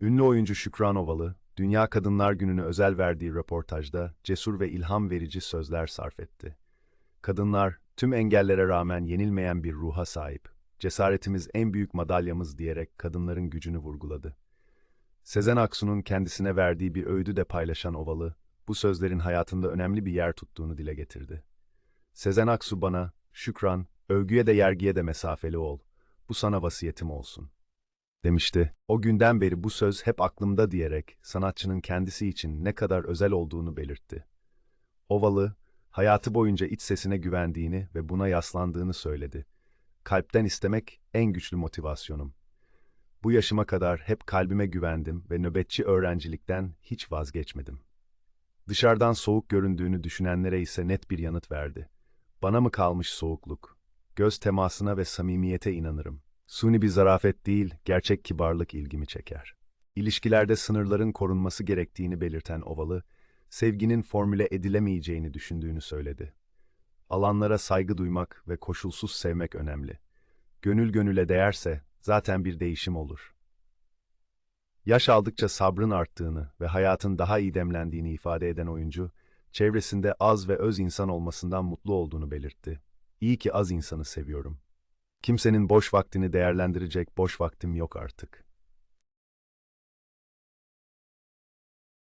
Ünlü oyuncu Şükran Ovalı, Dünya Kadınlar Günü'nü özel verdiği röportajda cesur ve ilham verici sözler sarf etti. Kadınlar, tüm engellere rağmen yenilmeyen bir ruha sahip. Cesaretimiz en büyük madalyamız diyerek kadınların gücünü vurguladı. Sezen Aksu'nun kendisine verdiği bir öğüdü de paylaşan Ovalı, bu sözlerin hayatında önemli bir yer tuttuğunu dile getirdi. Sezen Aksu bana, Şükran, övgüye de yergiye de mesafeli ol, bu sana vasiyetim olsun demişti. O günden beri bu söz hep aklımda diyerek sanatçının kendisi için ne kadar özel olduğunu belirtti. Ovalı, hayatı boyunca iç sesine güvendiğini ve buna yaslandığını söyledi. Kalpten istemek en güçlü motivasyonum. Bu yaşıma kadar hep kalbime güvendim ve nöbetçi öğrencilikten hiç vazgeçmedim. Dışarıdan soğuk göründüğünü düşünenlere ise net bir yanıt verdi. Bana mı kalmış soğukluk? Göz temasına ve samimiyete inanırım. Suni bir zarafet değil, gerçek kibarlık ilgimi çeker. İlişkilerde sınırların korunması gerektiğini belirten Ovalı, sevginin formüle edilemeyeceğini düşündüğünü söyledi. Alanlara saygı duymak ve koşulsuz sevmek önemli. Gönül gönüle değerse zaten bir değişim olur. Yaş aldıkça sabrın arttığını ve hayatın daha iyi demlendiğini ifade eden oyuncu, çevresinde az ve öz insan olmasından mutlu olduğunu belirtti. İyi ki az insanı seviyorum. Kimsenin boş vaktini değerlendirecek boş vaktim yok artık.